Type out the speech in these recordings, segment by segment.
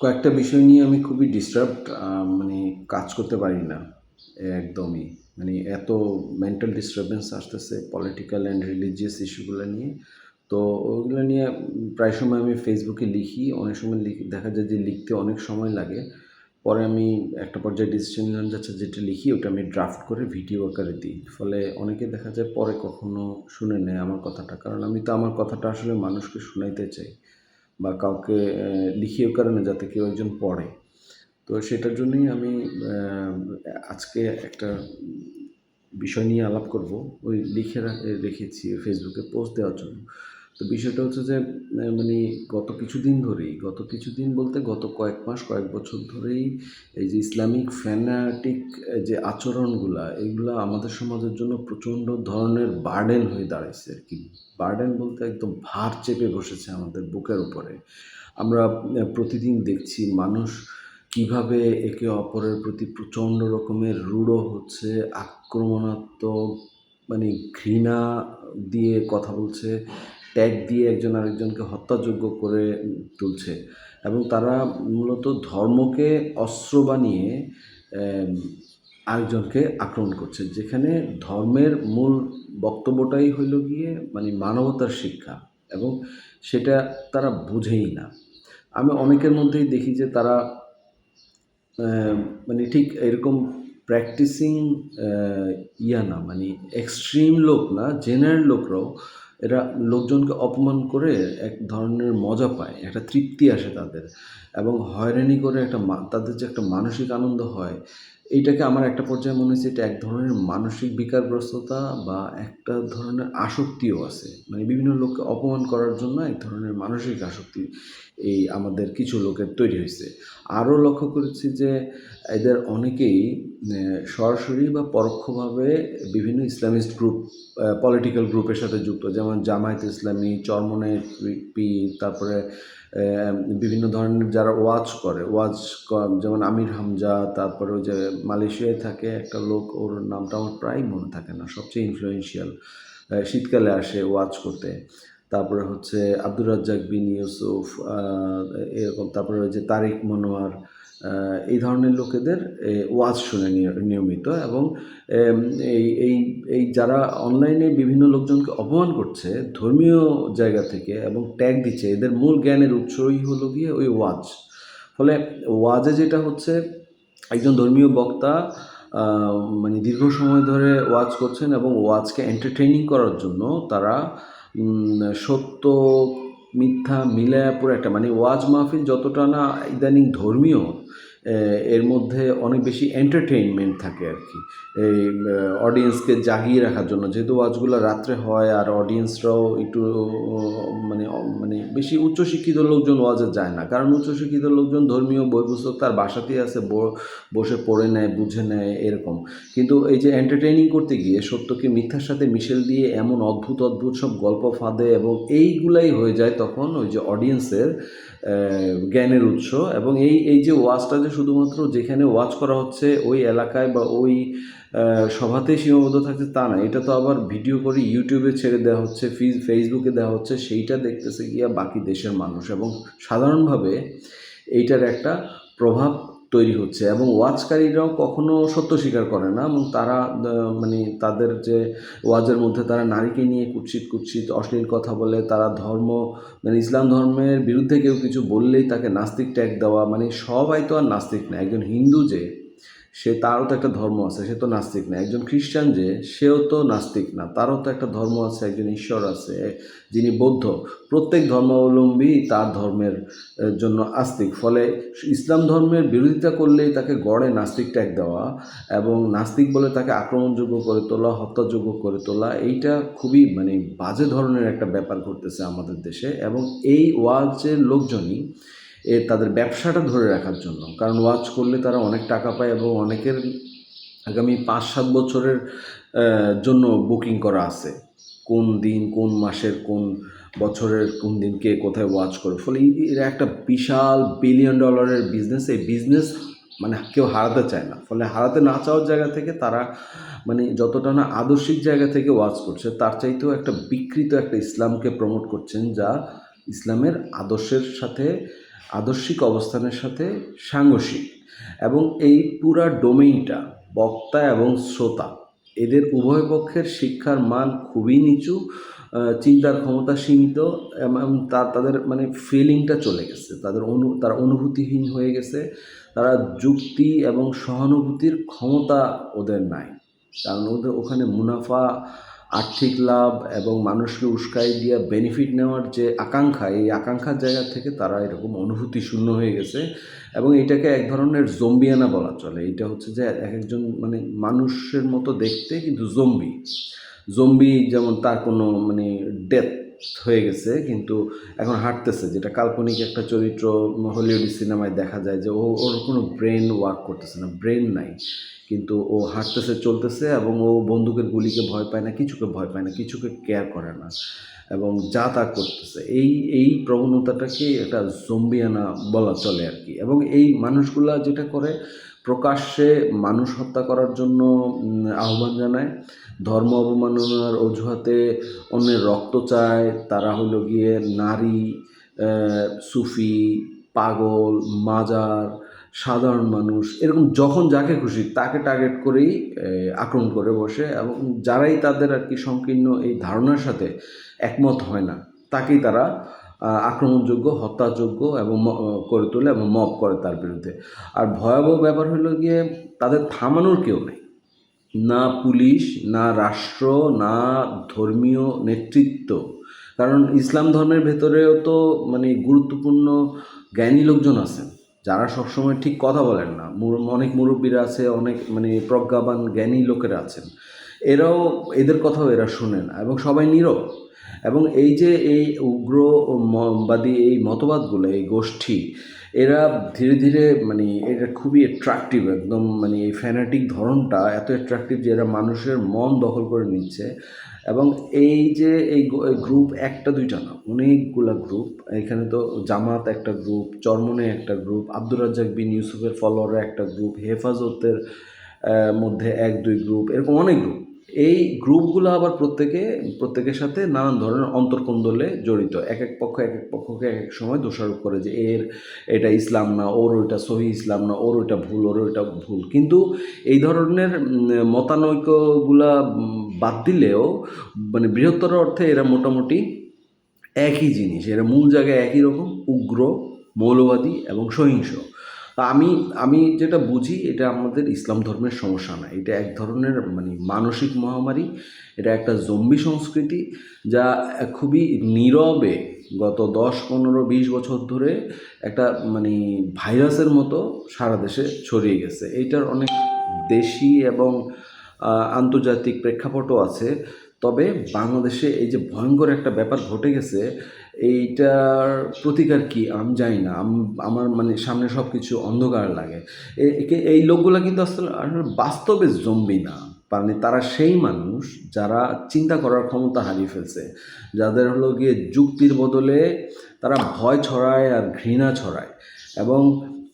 কয়েকটা বিষয় নিয়ে আমি খুবই ডিস্টার্বড মানে কাজ করতে পারি না, একদমই। মানে এত মেন্টাল ডিস্টারবেন্স আসতেছে পলিটিক্যাল অ্যান্ড রিলিজিয়াস ইস্যুগুলো নিয়ে। তো ওইগুলো নিয়ে প্রায় সময় আমি ফেসবুকে লিখি, অনেক সময় লিখ, দেখা যায় যে লিখতে অনেক সময় লাগে। পরে আমি একটা পর্যায়ে ডিসিশন নিলাম যাচ্ছে যেটা লিখি ওটা আমি ড্রাফট করে ভিডিও আকারে দিই। ফলে অনেকে দেখা যায় পরে কখনো শুনে নেয় আমার কথাটা। কারণ আমি তো আমার কথাটা আসলে মানুষকে শোনাইতে চাই। বা কাউকে লিখিয়ে কারণে যাতে কেউ একজন পড়ে। তো সেটার জন্যই আমি আজকে একটা বিষয় নিয়ে আলাপ করব। ওই লিখে রেখেছি ফেসবুকে পোস্ট দেওয়ার জন্য। তো বিষয়টা হচ্ছে যে মানে গত কিছুদিন ধরেই, গত কিছুদিন বলতে গত কয়েক মাস, কয়েক বছর ধরেই এই যে ইসলামিক ফ্যানাটিক যে আচরণগুলা, এগুলা আমাদের সমাজের জন্য প্রচণ্ড ধরনের বার্ডেন হয়ে দাঁড়াইছে আর কি। বার্ডেন বলতে একদম ভার চেপে বসেছে আমাদের বুকের উপরে। আমরা প্রতিদিন দেখছি মানুষ কীভাবে একে অপরের প্রতি প্রচণ্ড রকমের রূঢ় হচ্ছে, আক্রমণাত্মক মানে ঘৃণা দিয়ে কথা বলছে ট্যাগ দিয়ে একজন আরেকজনকে হত্যাযোগ্য করে তুলছে এবং তারা মূলত ধর্মকে অস্ত্র বানিয়ে আরেকজনকে আক্রমণ করছে। যেখানে ধর্মের মূল বক্তব্যটাই হইল গিয়ে মানে মানবতার শিক্ষা এবং সেটা তারা বুঝেই না। আমি অনেকের মধ্যেই দেখি যে তারা মানে ঠিক এরকম প্র্যাকটিসিং ইয়া না মানে এক্সট্রিম লোক না জেনারেল লোকরাও এরা লোকজনকে অপমান করে এক ধরনের মজা পায়, একটা তৃপ্তি আসে তাদের এবং হয়রানি করে একটা তাদের যে একটা মানসিক আনন্দ হয়, এইটাকে আমার একটা পর্যায়ে মনে হচ্ছে এটা এক ধরনের মানসিক বিকারগ্রস্ততা বা একটা ধরনের আসক্তিও আছে। মানে বিভিন্ন লোককে অপমান করার জন্য এক ধরনের মানসিক আসক্তি এই আমাদের কিছু লোকের তৈরি হয়েছে। আরও লক্ষ্য করেছি যে এদের অনেকেই সরাসরি বা পরোক্ষভাবে বিভিন্ন ইসলামিস্ট গ্রুপ পলিটিক্যাল গ্রুপের সাথে যুক্ত। যেমন জামায়াত ইসলামী চরমনের পি তারপরে বিভিন্ন ধরনের যারা ওয়াজ করে, ওয়াজ যেমন আমির হামজা, তারপরে ওই যে মালয়েশিয়ায় থাকে একটা লোক, ওর নামটা আমার প্রায় মনে থাকে না, সবচেয়ে ইনফ্লুয়েন্সিয়াল শীতকালে আসে ওয়াজ করতে। তারপরে হচ্ছে আব্দুর রাজ্জাক বিন ইউসুফ এরকম, তারপরে যে তারিক মনোয়ার এই ধরনের লোকেদের ওয়াজ শুনে নিয়- নিয়মিত এবং এই এই এই যারা অনলাইনে বিভিন্ন লোকজনকে অপমান করছে ধর্মীয় জায়গা থেকে এবং ট্যাগ দিচ্ছে, এদের মূল জ্ঞানের উৎসই হলো গিয়ে ওই ওয়াজ। ফলে ওয়াজে যেটা হচ্ছে, একজন ধর্মীয় বক্তা মানে দীর্ঘ সময় ধরে ওয়াজ করছেন এবং ওয়াজকে এন্টারটেইনিং করার জন্য তারা সত্য মিথ্যা মিলায়া পুরো একটা মানে ওয়াজ মাহফিল যতটা না ইদানিং ধর্মীয় এর মধ্যে অনেক বেশি এন্টারটেইনমেন্ট থাকে আর কি। এই অডিয়েন্সকে জাগিয়ে রাখার জন্য। যেহেতু ওয়াজগুলো রাত্রে হয় আর অডিয়েন্সরাও একটু মানে মানে বেশি উচ্চশিক্ষিত লোকজন ওয়াজে যায় না। কারণ উচ্চশিক্ষিত লোকজন ধর্মীয় বই পুস্তক তার বাসাতেই আছে বসে পড়ে নেয়, বুঝে নেয়, এরকম। কিন্তু এই যে এন্টারটেইনিং করতে গিয়ে সত্যকে মিথ্যার সাথে মিশেল দিয়ে এমন অদ্ভুত অদ্ভুত সব গল্প ফাঁদে এবং এইগুলাই হয়ে যায় তখন ওই যে অডিয়েন্সের জ্ঞানের উৎস এবং এই এই যে ওয়াচটা যে শুধুমাত্র যেখানে ওয়াচ করা হচ্ছে ওই এলাকায় বা ওই সভাতে সভাতেই সীমাবদ্ধ থাকছে তা না। এটা তো আবার ভিডিও করে ইউটিউবে ছেড়ে দেওয়া হচ্ছে ফেসবুকে দেওয়া হচ্ছে, সেইটা দেখতেছে গিয়া বাকি দেশের মানুষ এবং সাধারণভাবে এইটার একটা প্রভাব তৈরি হচ্ছে এবং ওয়াজকারীরাও কখনো সত্য স্বীকার করে না এবং তারা মানে তাদের যে ওয়াজের মধ্যে তারা নারীকে নিয়ে কুৎসিত কুৎসিত, অশ্লীল কথা বলে, তারা ধর্ম মানে ইসলাম ধর্মের বিরুদ্ধে কেউ কিছু বললেই তাকে নাস্তিক ট্যাগ দেওয়া মানে সবাই তো আর নাস্তিক না। একজন হিন্দু যে সে তারও তো একটা ধর্ম আছে, সে তো নাস্তিক না। একজন খ্রিস্টান যে, সেও তো নাস্তিক না। তারও তো একটা ধর্ম আছে, একজন ঈশ্বর আছে যিনি বৌদ্ধ। প্রত্যেক ধর্মাবলম্বী তার ধর্মের জন্য আস্তিক। ফলে ইসলাম ধর্মের বিরোধিতা করলেই তাকে গড়ে নাস্তিক ট্যাগ দেওয়া এবং নাস্তিক বলে তাকে আক্রমণযোগ্য করে তোলা, হত্যাযোগ্য করে তোলা, এইটা খুবই মানে বাজে ধরনের একটা ব্যাপার ঘটতেছে আমাদের দেশে এবং এই ওয়াজের লোকজনই এ তাদের ব্যবসাটা ধরে রাখার জন্য। কারণ ওয়াচ করলে তারা অনেক টাকা পায় এবং অনেকের আগামী পাঁচ, সাত বছরের জন্য বুকিং করা আছে। কোন দিন, কোন মাসের, কোন বছরের, কোন দিন কে কোথায় ওয়াচ করে। ফলে এরা একটা বিশাল বিলিয়ন ডলারের বিজনেস এই বিজনেস মানে কেউ হারাতে চায় না। ফলে হারাতে না চাওয়ার জায়গা থেকে তারা মানে যতটা না আদর্শিক জায়গা থেকে ওয়াচ করছে, তার চাইতেও একটা বিকৃত একটা ইসলামকে প্রমোট করছেন যা ইসলামের আদর্শের সাথে আদর্শিক অবস্থানের সাথে সাংঘর্ষিক এবং এই পুরা ডোমেইনটা বক্তা এবং শ্রোতা, এদের উভয় পক্ষের শিক্ষার মান খুবই নিচু চিন্তার ক্ষমতা সীমিত এবং তা তাদের মানে ফিলিংটা চলে গেছে। তাদের অনু, তারা অনুভূতিহীন হয়ে গেছে। তারা যুক্তি এবং সহানুভূতির ক্ষমতা ওদের নাই। কারণ ওদের ওখানে মুনাফা আর্থিক লাভ এবং মানুষকে উস্কাই দিয়ে বেনিফিট নেওয়ার যে আকাঙ্ক্ষা, এই আকাঙ্ক্ষার জায়গা থেকে তারা এরকম অনুভূতি শূন্য হয়ে গেছে এবং এটাকে এক ধরনের জম্বিয়ানা বলা চলে। এটা হচ্ছে যে এক একজন মানে মানুষের মতো দেখতে কিন্তু জম্বি জম্বি যেমন তার কোনো মানে ডেথ হয়ে গেছে, কিন্তু এখন হাঁটতেছে। যেটা কাল্পনিক একটা চরিত্র হলিউড সিনেমায় দেখা যায় যে ও, ওর কোনো ব্রেন ওয়ার্ক করতেছে না ব্রেন নাই। কিন্তু ও হাঁটতেছে, চলতেছে এবং ও বন্দুকের গুলিকে ভয় পায় না, কিছুকে ভয় পায় না, কিছুকে কেয়ার করে না এবং যা তা করতেছে। এই এই প্রবণতাটাকে একটা জম্বিয়ানা বলা চলে আর কি। এবং এই মানুষগুলা যেটা করে, প্রকাশ্যে মানুষ হত্যা করার জন্য আহ্বান জানায়। ধর্ম অবমাননার অজুহাতে অন্যের রক্ত চায়, তারা হলো গিয়ে নারী সুফি, পাগল, মাজার, সাধারণ মানুষ, এরকম যখন যাকে খুশি তাকে টার্গেট করেই আক্রমণ করে বসে এবং যারাই তাদের আর কি সংকীর্ণ এই ধারণার সাথে একমত হয় না, তাকেই তারা আক্রমণযোগ্য, হত্যাযোগ্য এবং করে তোলে এবং মব করে তার বিরুদ্ধে। আর ভয়াবহ ব্যাপার হলো গিয়ে তাদের থামানোর কেউ নেই। না পুলিশ, না রাষ্ট্র, না ধর্মীয় নেতৃত্ব। কারণ ইসলাম ধর্মের ভেতরেও তো মানে গুরুত্বপূর্ণ জ্ঞানী লোকজন আছেন যারা সবসময় ঠিক কথা বলেন না। অনেক মুরব্বীরা আছে, অনেক মানে প্রজ্ঞাবান জ্ঞানী লোকেরা আছেন। এরাও, এদের কথাও এরা শোনেন এবং সবাই নীরব। এবং এই যে এই উগ্রবাদী এই মতবাদগুলো, এই গোষ্ঠী, এরা ধীরে ধীরে মানে এটা খুবই অ্যাট্রাকটিভ একদম মানে এই ফ্যানাটিক ধরনটা এত অ্যাট্রাকটিভ যে এরা মানুষের মন দখল করে নিচ্ছে। এবং এই যে এই গ্রুপ একটা, দুইটা না, অনেকগুলা গ্রুপ এখানে তো জামাত একটা গ্রুপ চরমনে একটা গ্রুপ আব্দুর রাজ্জাক বিন ইউসুফের ফলোয়ারের একটা গ্রুপ হেফাজতের মধ্যে এক, দুই গ্রুপ এরকম অনেক গ্রুপ এই গ্রুপগুলো আবার প্রত্যেকে, প্রত্যেকের সাথে নানান ধরনের অন্তর্কন্দলে জড়িত। এক এক পক্ষ, এক এক পক্ষকে এক এক সময় দোষারোপ করে যে এর এটা ইসলাম না, ওর ওইটা সহি ইসলাম না, ওর ওইটা ভুল, ওর ওইটা ভুল। কিন্তু এই ধরনের মতানৈক্যগুলা বাদ দিলেও মানে বৃহত্তর অর্থে এরা মোটামুটি একই জিনিস। এরা মূল জায়গায় একই রকম, উগ্র, মৌলবাদী এবং সহিংস। আমি আমি যেটা বুঝি এটা আমাদের ইসলাম ধর্মের সমস্যা না। এটা এক ধরনের মানে মানসিক মহামারী, এটা একটা জম্বি সংস্কৃতি যা খুবই নীরবে গত দশ, পনেরো, বিশ বছর ধরে একটা মানে ভাইরাসের মতো সারা দেশে ছড়িয়ে গেছে। এইটার অনেক দেশি এবং আন্তর্জাতিক প্রেক্ষাপটও আছে। তবে বাংলাদেশে এই যে ভয়ঙ্কর একটা ব্যাপার ঘটে গেছে, এইটার প্রতিকার কি আমি জানি না। আমার মানে সামনে সব কিছু অন্ধকার লাগে। এই লোকগুলো কিন্তু আসলে বাস্তবে জম্বি না। মানে তারা সেই মানুষ যারা চিন্তা করার ক্ষমতা হারিয়ে ফেলছে। যাদের হলো গিয়ে যুক্তির বদলে তারা ভয় ছড়ায় আর ঘৃণা ছড়ায়। এবং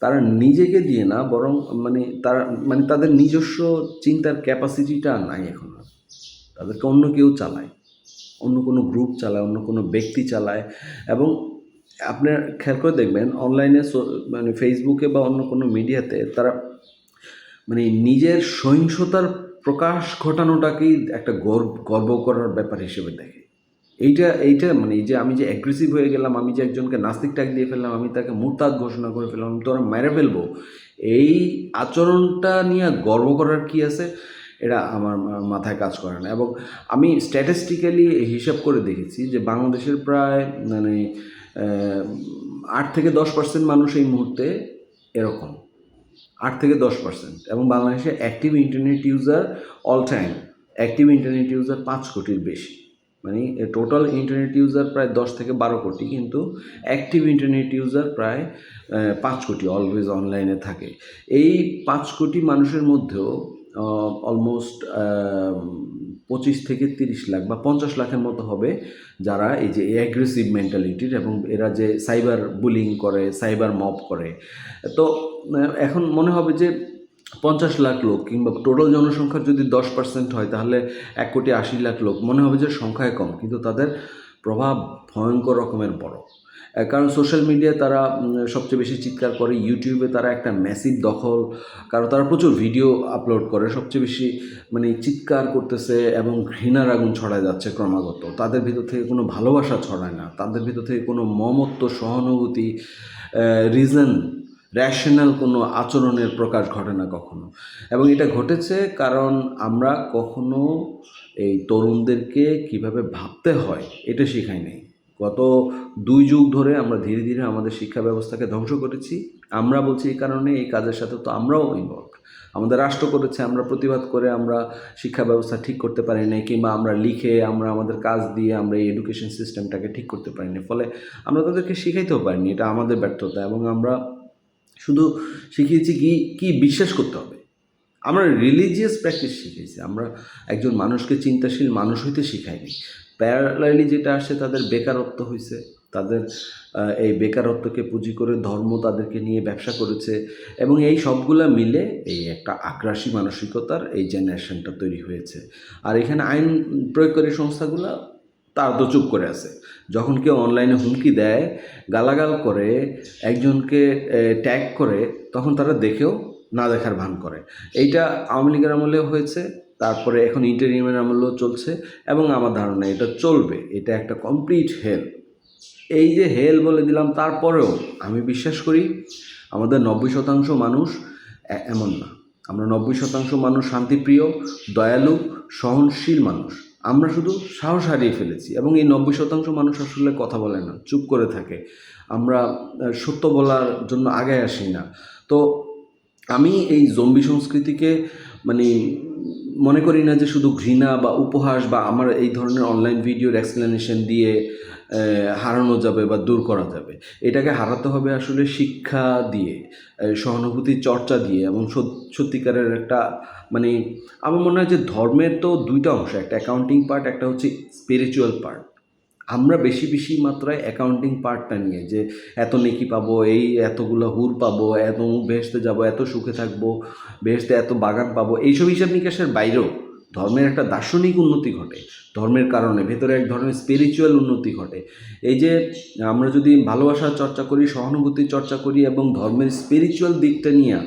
তারা নিজেকে দিয়ে না, বরং মানে তারা মানে তাদের নিজস্ব চিন্তার ক্যাপাসিটিটা নাই এখন। তাদেরকে অন্য কেউ চালায়, অন্য কোনো গ্রুপ চালায়, অন্য কোনো ব্যক্তি চালায় এবং আপনার খেয়াল করে দেখবেন অনলাইনে মানে ফেসবুকে বা অন্য কোনো মিডিয়াতে তারা মানে নিজের সহিংসতার প্রকাশ ঘটানোটাকেই একটা গর্ব গর্ব করার ব্যাপার হিসেবে দেখে। এইটা এইটা মানে এই যে আমি যে অ্যাগ্রেসিভ হয়ে গেলাম, আমি যে একজনকে নাস্তিক ট্যাগ দিয়ে ফেললাম, আমি তাকে মুরতাদ ঘোষণা করে ফেললাম তোরা মেরে ফেলব, এই আচরণটা নিয়ে গর্ব করার কি আছে? এটা আমার মাথায় কাজ করে না। এবং আমি স্ট্যাটিস্টিক্যালি হিসাব করে দেখেছি যে বাংলাদেশের প্রায় মানে আট থেকে দশ পার্সেন্ট মানুষ এই মুহূর্তে এরকম। আট থেকে দশ পার্সেন্ট এবং বাংলাদেশে active internet user all time active internet user পাঁচ কোটির বেশি। মানে টোটাল ইন্টারনেট ইউজার প্রায় দশ থেকে বারো কোটি, কিন্তু অ্যাক্টিভ ইন্টারনেট ইউজার প্রায় পাঁচ কোটি অলওয়েজ অনলাইনে থাকে। এই পাঁচ কোটি মানুষের মধ্যেও অলমোস্ট পঁচিশ থেকে তিরিশ লাখ বা পঞ্চাশ লাখের মতো হবে যারা এই যে অ্যাগ্রেসিভ মেন্টালিটির এবং এরা যে সাইবার বুলিং করে সাইবার মব করে। তো এখন মনে হবে যে পঞ্চাশ লাখ লোক কিংবা টোটাল জনসংখ্যার যদি দশ পার্সেন্ট হয়, তাহলে এক কোটি আশি লাখ লোক, মনে হবে যে সংখ্যায় কম, কিন্তু তাদের প্রভাব ভয়ঙ্কর রকমের বড়। কারণ সোশ্যাল মিডিয়ায় তারা সবচেয়ে বেশি চিৎকার করে। ইউটিউবে তারা একটা ম্যাসিভ দখল, কারণ তারা প্রচুর ভিডিও আপলোড করে। সবচেয়ে বেশি মানে চিৎকার করতেছে এবং ঘৃণার আগুন ছড়ায় যাচ্ছে ক্রমাগত। তাদের ভিতর থেকে কোনো ভালোবাসা ছড়ায় না। তাদের ভিতর থেকে কোনো মমত্ব, সহানুভূতি রিজন র্যাশনাল কোনো আচরণের প্রকাশ ঘটে না কখনো। এবং এটা ঘটেছে কারণ আমরা কখনো এই তরুণদেরকে কীভাবে ভাবতে হয়, এটা শেখাই নাই। গত দুই যুগ ধরে আমরা ধীরে ধীরে আমাদের শিক্ষা ব্যবস্থাকে ধ্বংস করেছি। আমরা বলছি এই কারণে এই কাজের সাথে তো আমরাও ইনভলভ আমাদের রাষ্ট্র করেছে, আমরা প্রতিবাদ করে আমরা শিক্ষা ব্যবস্থা ঠিক করতে পারি নাই, কিংবা আমরা লিখে আমরা আমাদের কাজ দিয়ে আমরা এই এডুকেশন সিস্টেমটাকে ঠিক করতে পারি পারিনি ফলে আমরা তাদেরকে শিখাইতেও পারিনি, এটা আমাদের ব্যর্থতা। এবং আমরা শুধু শিখিয়েছি কি কি বিশ্বাস করতে হবে। আমরা রিলিজিয়াস প্র্যাকটিস শিখিয়েছি আমরা একজন মানুষকে চিন্তাশীল মানুষ হইতে শিখাইনি। প্যারালাইলি যেটা আসে, তাদের বেকারত্ব হয়েছে তাদের এই বেকারত্বকে পুঁজি করে ধর্ম তাদেরকে নিয়ে ব্যবসা করেছে এবং এই সবগুলা মিলে এই একটা আগ্রাসী মানসিকতার এই জেনারেশনটা তৈরি হয়েছে। আর এখানে আইন প্রয়োগকারী সংস্থাগুলো তার তো চুপ করে আছে। যখন কেউ অনলাইনে হুমকি দেয়, গালাগাল করে, একজনকে ট্যাগ করে, তখন তারা দেখেও না দেখার ভান করে। এইটা আওয়ামী লীগের আমলেও হয়েছে। তারপরে এখন ইন্টারিয়ামের আমলেও চলছে এবং আমার ধারণা এটা চলবে, এটা একটা কমপ্লিট হেল এই যে হেল বলে দিলাম, তারপরেও আমি বিশ্বাস করি আমাদের নব্বই শতাংশ মানুষ এমন না। আমরা নব্বই শতাংশ মানুষ শান্তিপ্রিয়, দয়ালু, সহনশীল মানুষ। আমরা শুধু সাহস হারিয়ে ফেলেছি এবং এই নব্বই শতাংশ মানুষ আসলে কথা বলে না, চুপ করে থাকে। আমরা সত্য বলার জন্য আগে আসি না। তো আমি এই জম্বি সংস্কৃতিকে মানে মনে করি না যে শুধু ঘৃণা বা উপহাস বা আমার এই ধরনের অনলাইন ভিডিওর এক্সপ্লেনেশন দিয়ে হারানো যাবে বা দূর করা যাবে। এটাকে হারাতে হবে আসলে শিক্ষা দিয়ে সহানুভূতি চর্চা দিয়ে এবং সত- সত্যিকারের একটা মানে আমার মনে হয় যে ধর্মের তো দুইটা অংশ, একটা অ্যাকাউন্টিং পার্ট একটা হচ্ছে স্পিরিচুয়াল পার্ট আমরা বেশি বেশি মাত্রায় অ্যাকাউন্টিং পার্টটা নিয়ে যে এত নেকি পাবো, এই এতগুলো হুর পাবো, এত বেহেস্তে যাব, এত সুখে থাকব বেহেস্তে এত বাগান পাবো, এইসব হিসাব নিকাশের বাইরেও ধর্মের একটা দার্শনিক উন্নতি ঘটে। ধর্মের কারণে, ভেতরে এক ধরনের স্পিরিচুয়াল উন্নতি ঘটে। এই যে আমরা যদি ভালোবাসার চর্চা করি, সহানুভূতির চর্চা করি এবং ধর্মের স্পিরিচুয়াল দিকটা নিয়ে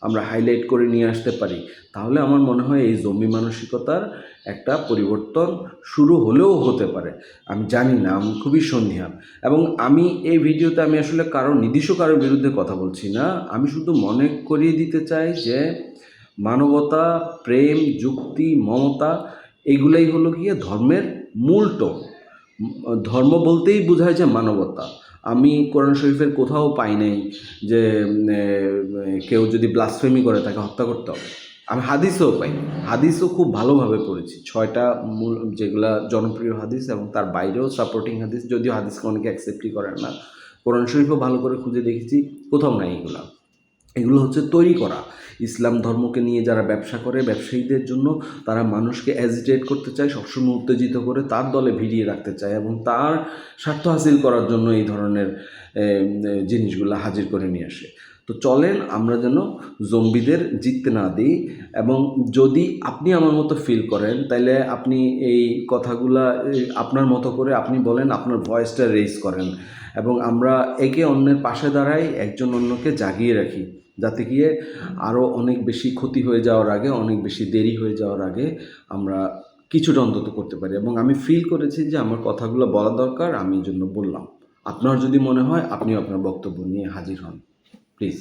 আমরা হাইলাইট করে নিয়ে আসতে পারি, তাহলে আমার মনে হয় এই জমি মানসিকতার একটা পরিবর্তন শুরু হলেও হতে পারে। আমি জানি না, আমি খুবই সন্ধিহান। এবং আমি এই ভিডিওতে আমি আসলে কারও, নির্দিষ্ট কারোর বিরুদ্ধে কথা বলছি না। আমি শুধু মনে করিয়ে দিতে চাই যে মানবতা, প্রেম, যুক্তি, মমতা, এগুলাই হলো গিয়ে ধর্মের মূল ধর্ম বলতেই বোঝায় যে মানবতা। আমি কোরআন শরীফের কোথাও পাই নাই যে কেউ যদি ব্লাসফেমি করে তাকে হত্যা করতে। হবে আমি হাদিসও পাই হাদিসও খুব ভালোভাবে পড়েছি। ছয়টা মূল যেগুলা জনপ্রিয় হাদিস এবং তার বাইরেও সাপোর্টিং হাদিস, যদিও হাদিসকে অনেকে অ্যাকসেপ্টই করেন না। কোরআন শরীফও ভালো করে খুঁজে দেখেছি, কোথাও নাই এগুলা। এগুলো হচ্ছে তৈরি করা। ইসলাম ধর্মকে নিয়ে যারা ব্যবসা করে, ব্যবসায়ীদের জন্য তারা মানুষকে অ্যাজিটেট করতে চায়, সবসময় উত্তেজিত করে তার দলে ভিড়িয়ে রাখতে চায় এবং তার স্বার্থ হাসিল করার জন্য এই ধরনের জিনিসগুলো হাজির করে নিয়ে আসে। তো চলেন আমরা যেন জম্বিদের জিততে না দিই এবং যদি আপনি আমার মতো ফিল করেন তাহলে আপনি এই কথাগুলা আপনার মতো করে আপনি বলেন, আপনার ভয়েসটা রেজ করেন এবং আমরা একে অন্যের পাশে দাঁড়াই, একজন অন্যকে জাগিয়ে রাখি যাতে গিয়ে আরও অনেক বেশি ক্ষতি হয়ে যাওয়ার আগে, অনেক বেশি দেরি হয়ে যাওয়ার আগে আমরা কিছুটা অন্তত করতে পারি এবং আমি ফিল করেছি যে আমার কথাগুলো বলা দরকার, আমি এই জন্য বললাম। আপনার যদি মনে হয়, আপনিও আপনার বক্তব্য নিয়ে হাজির হন। প্লিজ